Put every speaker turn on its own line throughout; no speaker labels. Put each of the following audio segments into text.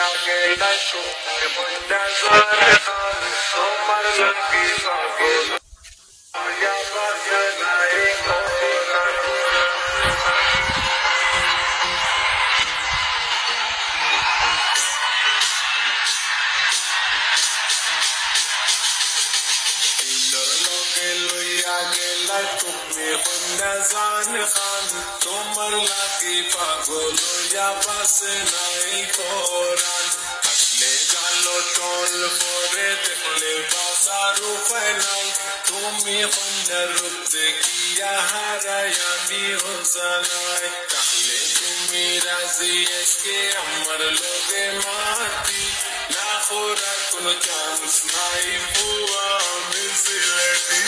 আগে ডাকো মন্ডা জোরে খান তোমার লাগি তুমি কন্যা জান খান তোমার লাগি পাগল হইয়া বাসে নাই কোরআন থাকলে জালো টল পরে দেখলে বাজার উপায় নাই তুমি কন্যার রূপ দেখিয়া হারাই আমি হোসানাই তাহলে তুমি রাজি আজকে আমার লগে মাটি না করার কোনো চান্স নাই বুয়া আমি Sylheti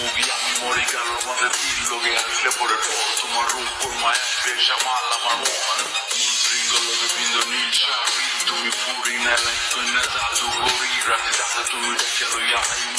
Mugian, Morica, Roma de Billoge, le por el porto, Marrum, por Maestre, Shamala, Marmon. Un tringolo de Pindo Nilcha, Ritu, mi Purina, la Infinita, Lugorira, Tizasa, Tumida, Kero, Yahi,